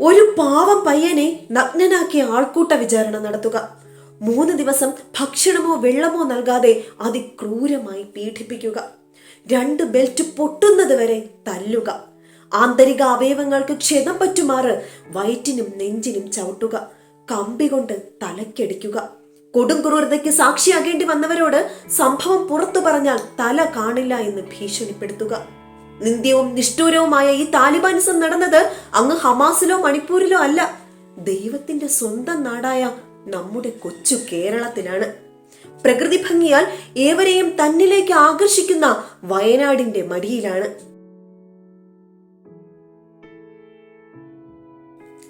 ഒരു പാവം പയ്യനെ നഗ്നനാക്കിയ ആൾക്കൂട്ട വിചാരണ നടത്തുക. മൂന്ന് ദിവസം ഭക്ഷണമോ വെള്ളമോ നൽകാതെ അതിക്രൂരമായി പീഡിപ്പിക്കുക. രണ്ട് ബെൽറ്റ് പൊട്ടുന്നത് വരെ തല്ലുക. ആന്തരിക അവയവങ്ങൾക്ക് ക്ഷതം പറ്റുമാറ് വയറ്റിനും നെഞ്ചിനും ചവിട്ടുക. കമ്പി കൊണ്ട് തലക്കടിക്കുക കൊടും ക്രൂരതയ്ക്ക് സാക്ഷിയാകേണ്ടി വന്നവരോട് സംഭവം പുറത്തു പറഞ്ഞാൽ തല കാണില്ല എന്ന് ഭീഷണിപ്പെടുത്തുക. നിന്ദ്യവും നിഷ്ഠൂരവുമായ ഈ താലിബാനിസം നടന്നത് അങ്ങ് ഹമാസിലോ മണിപ്പൂരിലോ അല്ല. ദൈവത്തിന്റെ സ്വന്തം നാടായ നമ്മുടെ കൊച്ചു കേരളത്തിലാണ്. പ്രകൃതി ഭംഗിയാൽ ഏവരെയും തന്നിലേക്ക് ആകർഷിക്കുന്ന വയനാടിന്റെ മടിയിലാണ്.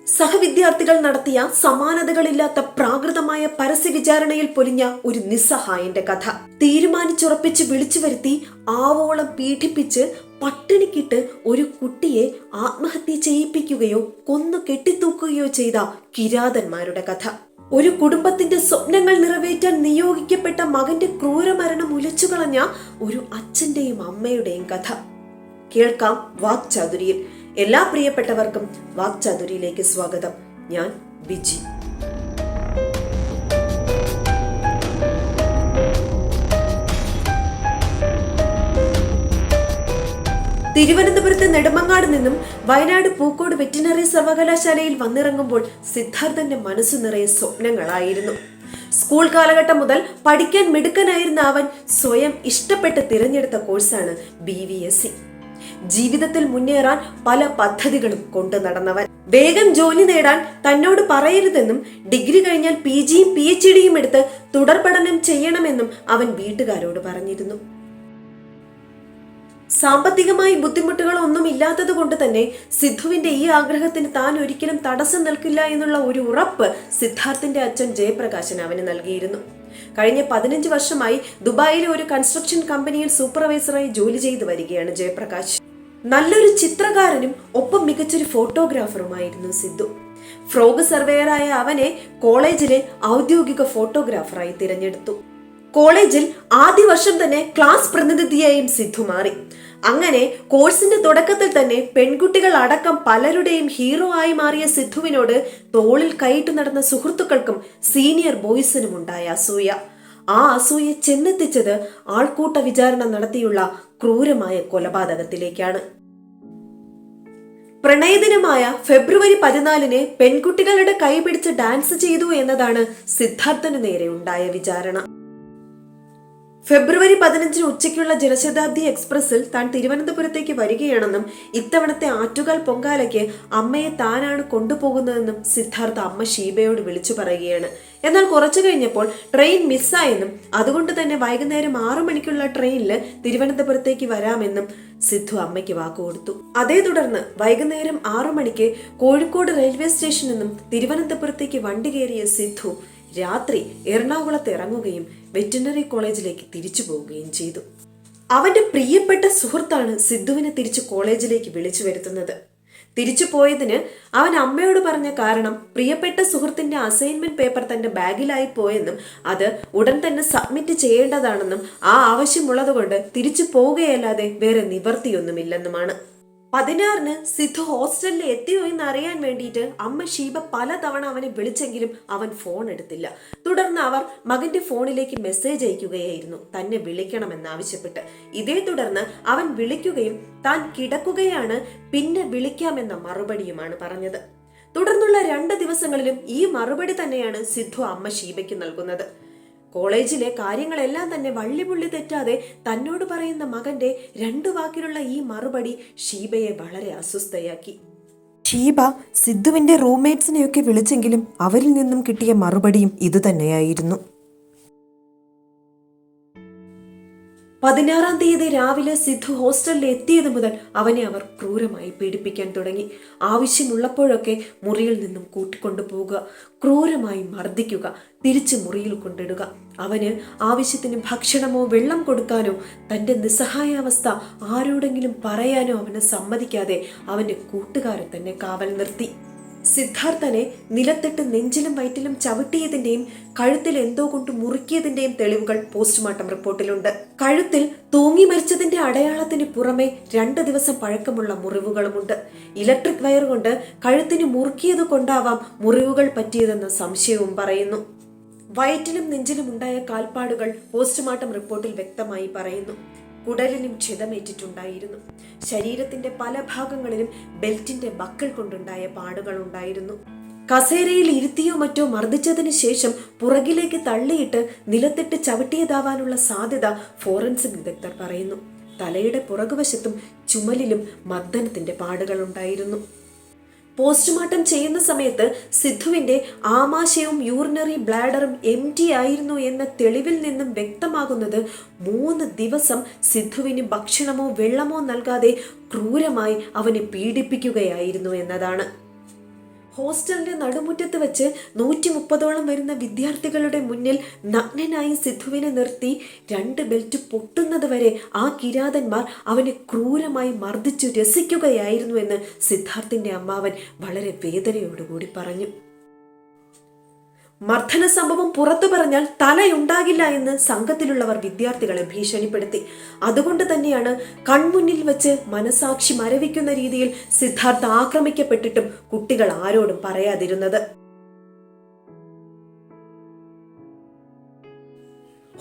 സഹവിദ്യാർത്ഥികൾ നടത്തിയ സമാനതകളില്ലാത്ത പ്രാകൃതമായ പരസ്യ വിചാരണയിൽ പൊലിഞ്ഞ ഒരു നിസ്സഹായന്റെ കഥ. തീരുമാനിച്ചുറപ്പിച്ച് വിളിച്ചു വരുത്തി ആവോളം പീഡിപ്പിച്ച് പട്ടിണിക്കിട്ട് ഒരു കുട്ടിയെ ആത്മഹത്യ ചെയ്യിപ്പിക്കുകയോ കൊന്നു കെട്ടിത്തൂക്കുകയോ ചെയ്ത കിരാതന്മാരുടെ കഥ. ഒരു കുടുംബത്തിന്റെ സ്വപ്നങ്ങൾ നിറവേറ്റാൻ നിയോഗിക്കപ്പെട്ട മകന്റെ ക്രൂരമരണം ഉലച്ചുകളഞ്ഞ ഒരു അച്ഛന്റെയും അമ്മയുടെയും കഥ. കേൾക്കാം വാക് ചാതുരിയിൽ എല്ലാ പ്രിയപ്പെട്ടവർക്കും വാക് ചാതുരിയിലേക്ക് സ്വാഗതം. ഞാൻ ബിജി. തിരുവനന്തപുരത്ത് നെടുമങ്ങാട് നിന്നും വയനാട് പൂക്കോട് വെറ്റിനറി സർവകലാശാലയിൽ വന്നിറങ്ങുമ്പോൾ സിദ്ധാർത്ഥന്റെ മനസ്സു നിറയെ സ്വപ്നങ്ങളായിരുന്നു. സ്കൂൾ കാലഘട്ടം മുതൽ പഠിക്കാൻ മിടുക്കനായിരുന്ന അവൻ സ്വയം ഇഷ്ടപ്പെട്ട് തിരഞ്ഞെടുത്ത കോഴ്സാണ് ബി വി എസ് സി ജീവിതത്തിൽ മുന്നേറാൻ പല പദ്ധതികളും കൊണ്ടു നടന്നവൻ. വേഗം ജോലി നേടാൻ തന്നോട് പറയരുതെന്നും ഡിഗ്രി കഴിഞ്ഞാൽ പി ജിയും പി എച്ച് ഡിയും എടുത്ത് തുടർ പഠനം ചെയ്യണമെന്നും അവൻ വീട്ടുകാരോട് പറഞ്ഞിരുന്നു. സാമ്പത്തികമായി ബുദ്ധിമുട്ടുകൾ ഒന്നും ഇല്ലാത്തത് കൊണ്ട് തന്നെ സിദ്ധുവിന്റെ ഈ ആഗ്രഹത്തിന് താൻ ഒരിക്കലും തടസ്സം നിൽക്കില്ല എന്നുള്ള ഒരു ഉറപ്പ് സിദ്ധാർത്ഥിന്റെ അച്ഛൻ ജയപ്രകാശൻ അവന് നൽകിയിരുന്നു. കഴിഞ്ഞ പതിനഞ്ച് വർഷമായി ദുബായിലെ ഒരു കൺസ്ട്രക്ഷൻ കമ്പനിയിൽ സൂപ്പർവൈസറായി ജോലി ചെയ്തു വരികയാണ് ജയപ്രകാശ്. നല്ലൊരു ചിത്രകാരനും ഒപ്പം മികച്ചൊരു ഫോട്ടോഗ്രാഫറുമായിരുന്നു സിദ്ധു. ഫ്രോഗ് സർവേയറായ അവനെ കോളേജിലെ ഔദ്യോഗിക ഫോട്ടോഗ്രാഫറായി തിരഞ്ഞെടുത്തു. കോളേജിൽ ആദ്യ വർഷം തന്നെ ക്ലാസ് പ്രതിനിധിയായും സിദ്ധു മാറി. അങ്ങനെ കോഴ്സിന്റെ തുടക്കത്തിൽ തന്നെ പെൺകുട്ടികൾ അടക്കം പലരുടെയും ഹീറോ ആയി മാറിയ സിദ്ധുവിനോട് തോളിൽ കൈയിട്ട് നടന്ന സുഹൃത്തുക്കൾക്കും സീനിയർ ബോയ്സിനും ഉണ്ടായ അസൂയ. ആ അസൂയ ചെന്നെത്തിച്ചത് ആൾക്കൂട്ട വിചാരണ നടത്തിയുള്ള ക്രൂരമായ കൊലപാതകത്തിലേക്കാണ്. പ്രണയദിനമായ ഫെബ്രുവരി പതിനാലിന് പെൺകുട്ടികളുടെ കൈപിടിച്ച് ഡാൻസ് ചെയ്തു എന്നതാണ് സിദ്ധാർത്ഥന് നേരെ ഉണ്ടായ വിചാരണ. ഫെബ്രുവരി പതിനഞ്ചിന് ഉച്ചയ്ക്കുള്ള ജനശതാബ്ദി എക്സ്പ്രസിൽ താൻ തിരുവനന്തപുരത്തേക്ക് വരികയാണെന്നും ഇത്തവണത്തെ ആറ്റുകാൽ പൊങ്കാലയ്ക്ക് അമ്മയെ താനാണ് കൊണ്ടുപോകുന്നതെന്നും സിദ്ധാർത്ഥ അമ്മ ഷീബയോട് വിളിച്ചു പറയുകയാണ്. എന്നാൽ കുറച്ചു കഴിഞ്ഞപ്പോൾ ട്രെയിൻ മിസ്സായെന്നും അതുകൊണ്ട് തന്നെ വൈകുന്നേരം ആറു മണിക്കുള്ള ട്രെയിനിൽ തിരുവനന്തപുരത്തേക്ക് വരാമെന്നും സിദ്ധു അമ്മയ്ക്ക് വാക്കുകൊടുത്തു അതേ തുടർന്ന് വൈകുന്നേരം ആറു മണിക്ക് കോഴിക്കോട് റെയിൽവേ സ്റ്റേഷനിൽ നിന്നും തിരുവനന്തപുരത്തേക്ക് വണ്ടി കയറിയ സിദ്ധു രാത്രി എറണാകുളത്ത് ഇറങ്ങുകയും വെറ്റിനറി കോളേജിലേക്ക് തിരിച്ചു പോവുകയും ചെയ്തു. അവന്റെ പ്രിയപ്പെട്ട സുഹൃത്താണ് സിദ്ധുവിനെ തിരിച്ചു കോളേജിലേക്ക് വിളിച്ചു വരുത്തുന്നത്. തിരിച്ചു പോയതിന് അവൻ അമ്മയോട് പറഞ്ഞ കാരണം പ്രിയപ്പെട്ട സുഹൃത്തിന്റെ അസൈൻമെന്റ് പേപ്പർ തന്റെ ബാഗിലായി പോയെന്നും അത് ഉടൻ തന്നെ സബ്മിറ്റ് ചെയ്യേണ്ടതാണെന്നും ആ ആവശ്യമുള്ളതുകൊണ്ട് തിരിച്ചു പോവുകയല്ലാതെ വേറെ നിവർത്തിയൊന്നുമില്ലെന്നുമാണ്. പതിനാറിന് സിദ്ധു ഹോസ്റ്റലിൽ എത്തിയോ എന്ന് അറിയാൻ വേണ്ടിയിട്ട് അമ്മ ഷീബ പലതവണ അവനെ വിളിച്ചെങ്കിലും അവൻ ഫോൺ എടുത്തില്ല. തുടർന്ന് അവർ മകന്റെ ഫോണിലേക്ക് മെസ്സേജ് അയക്കുകയായിരുന്നു. തന്നെ വിളിക്കണമെന്ന് ആവശ്യപ്പെട്ട് ഇതേ തുടർന്ന് അവൻ വിളിക്കുകയും താൻ കിടക്കുകയാണ് പിന്നെ വിളിക്കാമെന്ന മറുപടിയുമാണ് പറഞ്ഞത്. തുടർന്നുള്ള രണ്ട് ദിവസങ്ങളിലും ഈ മറുപടി തന്നെയാണ് സിദ്ധു അമ്മ ഷീബയ്ക്ക് നൽകുന്നത്. കോളേജിലെ കാര്യങ്ങളെല്ലാം തന്നെ വള്ളിപുള്ളി തെറ്റാതെ തന്നോട് പറയുന്ന മകന്റെ രണ്ടു വാക്കിലുള്ള ഈ മറുപടി ഷീബയെ വളരെ അസ്വസ്ഥയാക്കി. ഷീബ സിദ്ധുവിന്റെ റൂംമേറ്റ്സിനെയൊക്കെ വിളിച്ചെങ്കിലും അവരിൽ നിന്നും കിട്ടിയ മറുപടിയും ഇതുതന്നെയായിരുന്നു. പതിനാറാം തീയതി രാവിലെ സിദ്ധു ഹോസ്റ്റലിൽ എത്തിയത് മുതൽ അവനെ അവർ ക്രൂരമായി പീഡിപ്പിക്കാൻ തുടങ്ങി. ആവശ്യമുള്ളപ്പോഴൊക്കെ മുറിയിൽ നിന്നും കൂട്ടിക്കൊണ്ടു പോവുക ക്രൂരമായി മർദ്ദിക്കുക തിരിച്ച് മുറിയിൽ കൊണ്ടിടുക. അവന് ആവശ്യത്തിന് ഭക്ഷണമോ വെള്ളം കൊടുക്കാനോ തന്റെ നിസ്സഹായാവസ്ഥ ആരോടെങ്കിലും പറയാനോ അവനെ സമ്മതിക്കാതെ അവന്റെ കൂട്ടുകാരെ തന്നെ കാവൽ നിർത്തി സിദ്ധാർത്ഥനെ നിലത്തിട്ട് നെഞ്ചിലും വയറ്റിലും ചവിട്ടിയതിന്റെയും കഴുത്തിൽ എന്തോ കൊണ്ട് മുറുക്കിയതിന്റെയും തെളിവുകൾ പോസ്റ്റ്മോർട്ടം റിപ്പോർട്ടിലുണ്ട്. കഴുത്തിൽ തൂങ്ങി മരിച്ചതിന്റെ അടയാളത്തിന് പുറമെ രണ്ട് ദിവസം പഴക്കമുള്ള മുറിവുകളുമുണ്ട്. ഇലക്ട്രിക് വയർ കൊണ്ട് കഴുത്തിന് മുറുക്കിയത് കൊണ്ടാവാം മുറിവുകൾ പറ്റിയതെന്ന് സംശയവും പറയുന്നു. വയറ്റിലും നെഞ്ചിലും ഉണ്ടായ കാൽപ്പാടുകൾ പോസ്റ്റ്മോർട്ടം റിപ്പോർട്ടിൽ വ്യക്തമായി പറയുന്നു. കുടലിനും ക്ഷതമേറ്റിട്ടുണ്ടായിരുന്നു ശരീരത്തിന്റെ പല ഭാഗങ്ങളിലും ബെൽറ്റിന്റെ ബക്കൾ കൊണ്ടുണ്ടായ പാടുകൾ ഉണ്ടായിരുന്നു കസേരയിൽ ഇരുത്തിയോ മറ്റോ മർദ്ദിച്ചതിന് ശേഷം പുറകിലേക്ക് തള്ളിയിട്ട് നിലത്തിട്ട് ചവിട്ടിയതാവാനുള്ള സാധ്യത ഫോറൻസിക് വിദഗ്ധർ പറയുന്നു. തലയുടെ പുറകുവശത്തും ചുമലിലും മർദ്ദനത്തിന്റെ പാടുകൾ ഉണ്ടായിരുന്നു പോസ്റ്റ്മോർട്ടം ചെയ്യുന്ന സമയത്ത് സിദ്ധുവിന്റെ ആമാശയവും യൂറിനറി ബ്ലാഡറും എം ടി ആയിരുന്നു എന്ന തെളിവിൽ നിന്നും വ്യക്തമാകുന്നത് മൂന്ന് ദിവസം സിദ്ധുവിന് ഭക്ഷണമോ വെള്ളമോ നൽകാതെ ക്രൂരമായി അവനെ പീഡിപ്പിക്കുകയായിരുന്നു എന്നതാണ്. ഹോസ്റ്റലിന്റെ നടുമുറ്റത്ത് വെച്ച് നൂറ്റി മുപ്പതോളം വരുന്ന വിദ്യാർത്ഥികളുടെ മുന്നിൽ നഗ്നനായി സിദ്ധുവിനെ നിർത്തി രണ്ട് ബെൽറ്റ് പൊട്ടുന്നത് വരെ ആ കിരാതന്മാർ അവനെ ക്രൂരമായി മർദ്ദിച്ചു രസിക്കുകയായിരുന്നു എന്ന് സിദ്ധാർത്ഥിന്റെ അമ്മാവൻ വളരെ വേദനയോടുകൂടി പറഞ്ഞു. മർദ്ദന സംഭവം പുറത്തു പറഞ്ഞാൽ തലയുണ്ടാകില്ല എന്ന് സംഘത്തിലുള്ളവർ വിദ്യാർത്ഥികളെ ഭീഷണിപ്പെടുത്തി. അതുകൊണ്ട് തന്നെയാണ് കൺമുന്നിൽ വെച്ച് മനസാക്ഷി മരവിക്കുന്ന രീതിയിൽ സിദ്ധാർത്ഥ ആക്രമിക്കപ്പെട്ടിട്ടും കുട്ടികൾ ആരോടും പറയാതിരുന്നത്.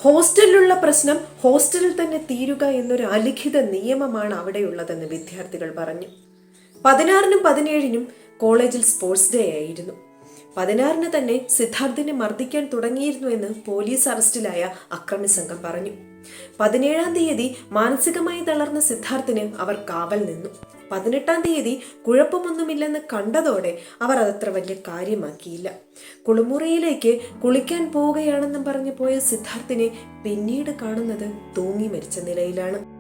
ഹോസ്റ്റലിലുള്ള പ്രശ്നം ഹോസ്റ്റലിൽ തന്നെ തീരുക എന്നൊരു അലിഖിത നിയമമാണ് അവിടെയുള്ളതെന്ന് വിദ്യാർത്ഥികൾ പറഞ്ഞു. പതിനാറിനും പതിനേഴിനും കോളേജിൽ സ്പോർട്സ് ഡേ ആയിരുന്നു. പതിനാറിന് തന്നെ സിദ്ധാർത്ഥിനെ മർദ്ദിക്കാൻ തുടങ്ങിയിരുന്നു എന്ന് പോലീസ് അറസ്റ്റിലായ അക്രമി സംഘം പറഞ്ഞു. പതിനേഴാം തീയതി മാനസികമായി തളർന്ന സിദ്ധാർത്ഥിന് അവർ കാവൽ നിന്നു. പതിനെട്ടാം തീയതി കുഴപ്പമൊന്നുമില്ലെന്ന് കണ്ടതോടെ അവർ അതത്ര വലിയ കാര്യമാക്കിയില്ല. കുളിമുറിയിലേക്ക് കുളിക്കാൻ പോവുകയാണെന്നും പറഞ്ഞു പോയ സിദ്ധാർത്ഥിനെ പിന്നീട് കാണുന്നത് തൂങ്ങി മരിച്ച നിലയിലാണ്.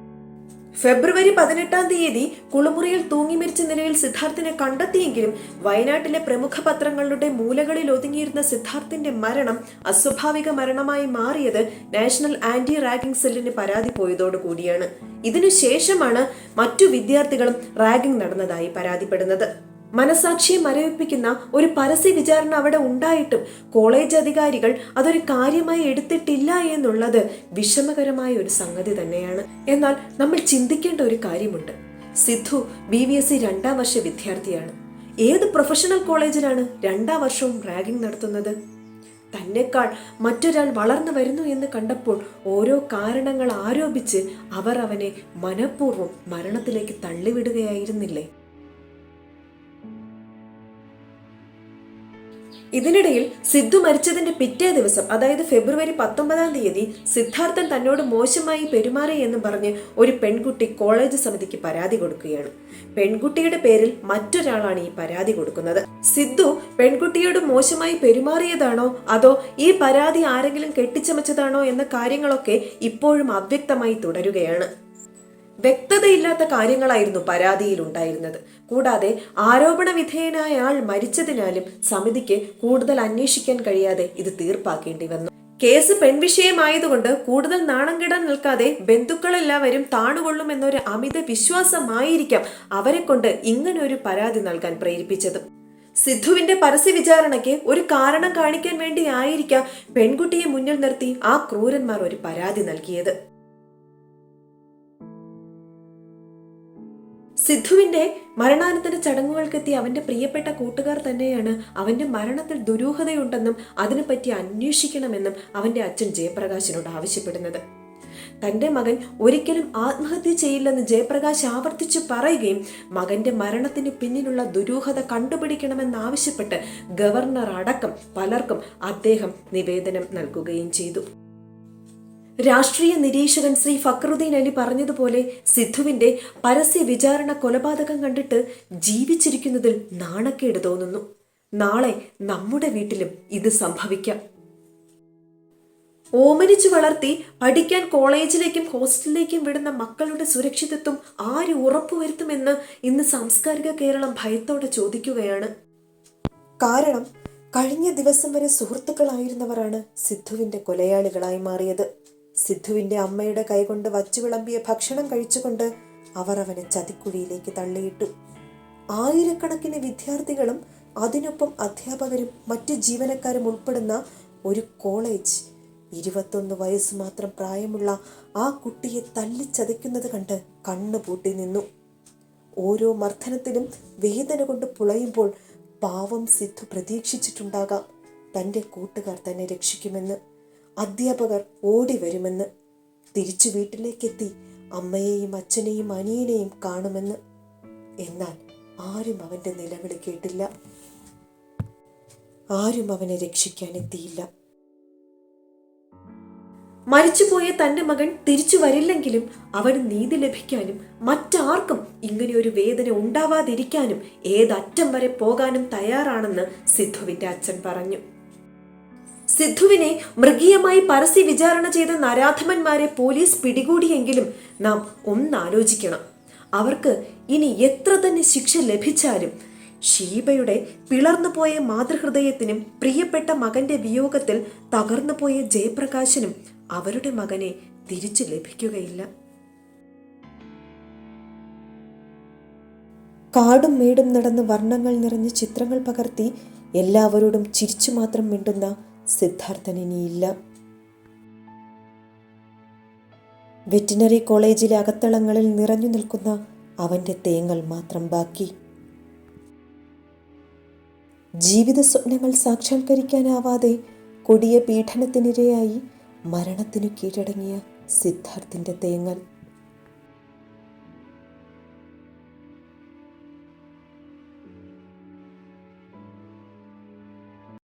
ഫെബ്രുവരി പതിനെട്ടാം തീയതി കുളിമുറിയിൽ തൂങ്ങി മരിച്ച നിലയിൽ സിദ്ധാർത്ഥിനെ കണ്ടെത്തിയെങ്കിലും വയനാട്ടിലെ പ്രമുഖ പത്രങ്ങളുടെ മൂലകളിൽ ഒതുങ്ങിയിരുന്ന സിദ്ധാർത്ഥിന്റെ മരണം അസ്വാഭാവിക മരണമായി മാറിയത് നാഷണൽ ആന്റി റാഗിംഗ് സെല്ലിന് പരാതി പോയതോടുകൂടിയാണ് ഇതിനുശേഷമാണ് മറ്റു വിദ്യാർത്ഥികളും റാഗിംഗ് നടന്നതായി പരാതിപ്പെടുന്നത്. മനസാക്ഷിയെ മരവിപ്പിക്കുന്ന ഒരു പരസ്യ വിചാരണ അവിടെ ഉണ്ടായിട്ടും കോളേജ് അധികാരികൾ അതൊരു കാര്യമായി എടുത്തിട്ടില്ല എന്നുള്ളത് വിഷമകരമായ ഒരു സംഗതി തന്നെയാണ്. എന്നാൽ നമ്മൾ ചിന്തിക്കേണ്ട ഒരു കാര്യമുണ്ട്. Sidhu B V S C രണ്ടാം വർഷ വിദ്യാർത്ഥിയാണ്. ഏത് പ്രൊഫഷണൽ കോളേജിലാണ് രണ്ടാം വർഷവും റാഗിംഗ് നടത്തുന്നത്? തന്നെക്കാൾ മറ്റൊരാൾ വളർന്നു വരുന്നു എന്ന് കണ്ടപ്പോൾ ഓരോ കാരണങ്ങൾ ആരോപിച്ച് അവർ അവനെ മനഃപൂർവം മരണത്തിലേക്ക് തള്ളിവിടുകയായിരുന്നില്ലേ? ഇതിനിടയിൽ സിദ്ധു മരിച്ചതിന്റെ പിറ്റേ ദിവസം അതായത് ഫെബ്രുവരി പത്തൊമ്പതാം തീയതി സിദ്ധാർത്ഥൻ തന്നോട് മോശമായി പെരുമാറി എന്നും പറഞ്ഞ് ഒരു പെൺകുട്ടി കോളേജ് സമിതിക്ക് പരാതി കൊടുക്കുകയാണ്. പെൺകുട്ടിയുടെ പേരിൽ മറ്റൊരാളാണ് ഈ പരാതി കൊടുക്കുന്നത്. സിദ്ധു പെൺകുട്ടിയോട് മോശമായി പെരുമാറിയതാണോ? അതോ ഈ പരാതി ആരെങ്കിലും കെട്ടിച്ചമച്ചതാണോ എന്ന കാര്യങ്ങളൊക്കെ ഇപ്പോഴും അവ്യക്തമായി തുടരുകയാണ്. വ്യക്തതയില്ലാത്ത കാര്യങ്ങളായിരുന്നു പരാതിയിൽ ഉണ്ടായിരുന്നത് കൂടാതെ ആരോപണ വിധേയനായ ആൾ മരിച്ചതിനാലും സമിതിക്ക് കൂടുതൽ അന്വേഷിക്കാൻ കഴിയാതെ ഇത് തീർപ്പാക്കേണ്ടി വന്നു. കേസ് പെൺവിഷയമായതുകൊണ്ട് കൂടുതൽ നാണം കെടാൻ നിൽക്കാതെ ബന്ധുക്കളെല്ലാവരും താണുകൊള്ളുമെന്നൊരു അമിത വിശ്വാസമായിരിക്കാം അവരെ കൊണ്ട് ഇങ്ങനൊരു പരാതി നൽകാൻ പ്രേരിപ്പിച്ചത്. സിദ്ധുവിന്റെ പരസ്യ വിചാരണയ്ക്ക് ഒരു കാരണം കാണിക്കാൻ വേണ്ടിയായിരിക്കാം പെൺകുട്ടിയെ മുന്നിൽ നിർത്തി ആ ക്രൂരന്മാർ ഒരു പരാതി നൽകിയത്. സിദ്ധുവിന്റെ മരണാനന്തര ചടങ്ങുകൾക്കെത്തിയ അവന്റെ പ്രിയപ്പെട്ട കൂട്ടുകാർ തന്നെയാണ് അവന്റെ മരണത്തിൽ ദുരൂഹതയുണ്ടെന്നും അതിനെപ്പറ്റി അന്വേഷിക്കണമെന്നും അവന്റെ അച്ഛൻ ജയപ്രകാശിനോട് ആവശ്യപ്പെടുന്നത്. തന്റെ മകൻ ഒരിക്കലും ആത്മഹത്യ ചെയ്യില്ലെന്ന് ജയപ്രകാശ് ആവർത്തിച്ചു പറയുകയും മകന്റെ മരണത്തിന് പിന്നിലുള്ള ദുരൂഹത കണ്ടുപിടിക്കണമെന്നാവശ്യപ്പെട്ട് ഗവർണർ അടക്കം പലർക്കും അദ്ദേഹം നിവേദനം നൽകുകയും ചെയ്തു. രാഷ്ട്രീയ നിരീക്ഷകൻ ശ്രീ ഫക്രുദ്ദീൻ അലി പറഞ്ഞതുപോലെ സിദ്ധുവിന്റെ പരസ്യ വിചാരണ കൊലപാതകം കണ്ടിട്ട് ജീവിച്ചിരിക്കുന്നതിൽ നാണക്കേട് തോന്നുന്നു. നാളെ നമ്മുടെ വീട്ടിലും ഇത് സംഭവിക്കാം. ഓമനിച്ചു വളർത്തി പഠിക്കാൻ കോളേജിലേക്കും ഹോസ്റ്റലിലേക്കും വിടുന്ന മക്കളുടെ സുരക്ഷിതത്വം ആര് ഉറപ്പുവരുത്തുമെന്ന് ഇന്ന് സാംസ്കാരിക കേരളം ഭയത്തോടെ ചോദിക്കുകയാണ്. കാരണം കഴിഞ്ഞ ദിവസം വരെ സുഹൃത്തുക്കളായിരുന്നവരാണ് സിദ്ധുവിന്റെ കൊലയാളികളായി മാറിയത്. സിദ്ധുവിന്റെ അമ്മയുടെ കൈകൊണ്ട് വച്ചു വിളമ്പിയ ഭക്ഷണം കഴിച്ചുകൊണ്ട് അവർ അവനെ ചതിക്കുഴിയിലേക്ക് തള്ളിയിട്ടു. ആയിരക്കണക്കിന് വിദ്യാർത്ഥികളും അതിനൊപ്പം അധ്യാപകരും മറ്റ് ജീവനക്കാരും ഉൾപ്പെടുന്ന ഒരു കോളേജ് ഇരുപത്തൊന്ന് വയസ്സ് മാത്രം പ്രായമുള്ള ആ കുട്ടിയെ തല്ലിച്ചതയ്ക്കുന്നത് കണ്ട് കണ്ണു പൂട്ടി നിന്നു. ഓരോ മർദ്ദനത്തിലും വേദന കൊണ്ട് പുളയുമ്പോൾ പാവം സിദ്ധു പ്രതീക്ഷിച്ചിട്ടുണ്ടാകാം. തന്റെ കൂട്ടുകാർ തന്നെ രക്ഷിക്കുമെന്ന്. അധ്യാപകർ ഓടി വരുമെന്ന്. തിരിച്ചു വീട്ടിലേക്കെത്തി അമ്മയെയും അച്ഛനെയും അനിയനെയും കാണുമെന്ന്. എന്നാൽ ആരും അവന്റെ നിലവിളി കേട്ടില്ല. ആരും അവനെ രക്ഷിക്കാൻ എത്തിയില്ല. മരിച്ചുപോയ തന്റെ മകൻ തിരിച്ചു വരില്ലെങ്കിലും അവന് നീതി ലഭിക്കാനും മറ്റാർക്കും ഇങ്ങനെ ഒരു വേദന ഉണ്ടാവാതിരിക്കാനും ഏതറ്റം വരെ പോകാനും തയ്യാറാണെന്ന് സിദ്ധുവിന്റെ അച്ഛൻ പറഞ്ഞു. സിദ്ധുവിനെ മൃഗീയമായി പരസ്യ വിചാരണ ചെയ്ത നരാധമന്മാരെ പോലീസ് പിടികൂടിയെങ്കിലും നാം ഒന്നാലോചിക്കണം. അവർക്ക് ഇനി എത്ര തന്നെ ശിക്ഷ ലഭിച്ചാലും ഷീബയുടെ പിളർന്നുപോയ മാതൃഹൃദയത്തിനും പ്രിയപ്പെട്ട മകന്റെ വിയോഗത്തിൽ തകർന്നുപോയ ജയപ്രകാശിനും അവരുടെ മകനെ തിരിച്ചു ലഭിക്കുകയില്ല. കാടും മേടും നടന്ന് വർണങ്ങൾ നിറഞ്ഞ് ചിത്രങ്ങൾ പകർത്തി എല്ലാവരോടും ചിരിച്ചു മാത്രം മിണ്ടുന്ന സിദ്ധാർത്ഥൻ ഇനിയില്ല. വെറ്റിനറി കോളേജിലെ അകത്തളങ്ങളിൽ നിറഞ്ഞു നിൽക്കുന്ന അവന്റെ തേങ്ങൽ മാത്രം ബാക്കി. ജീവിത സ്വപ്നങ്ങൾ സാക്ഷാത്കരിക്കാനാവാതെ കൊടിയ പീഡനത്തിനിരയായി മരണത്തിനു കീഴടങ്ങിയ സിദ്ധാർത്ഥിന്റെ തേങ്ങൽ.